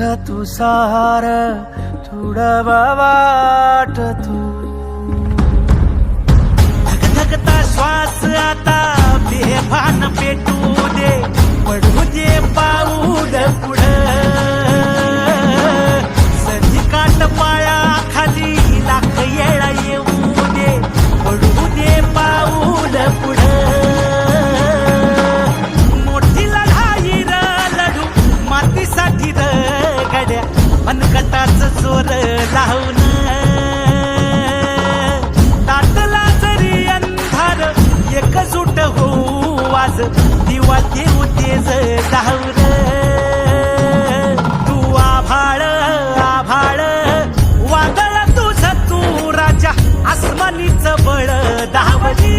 तू सार थोडं वाट तू. धकधकता श्वास आता बेभान पेटू. जोर लावून. ताटला जरी अंधार एकजूट होऊ वाज दिवा देऊ तेज धावर तू आभाळ आभाळ वादळ तुझ तू राजा आसमानीच बळ धावली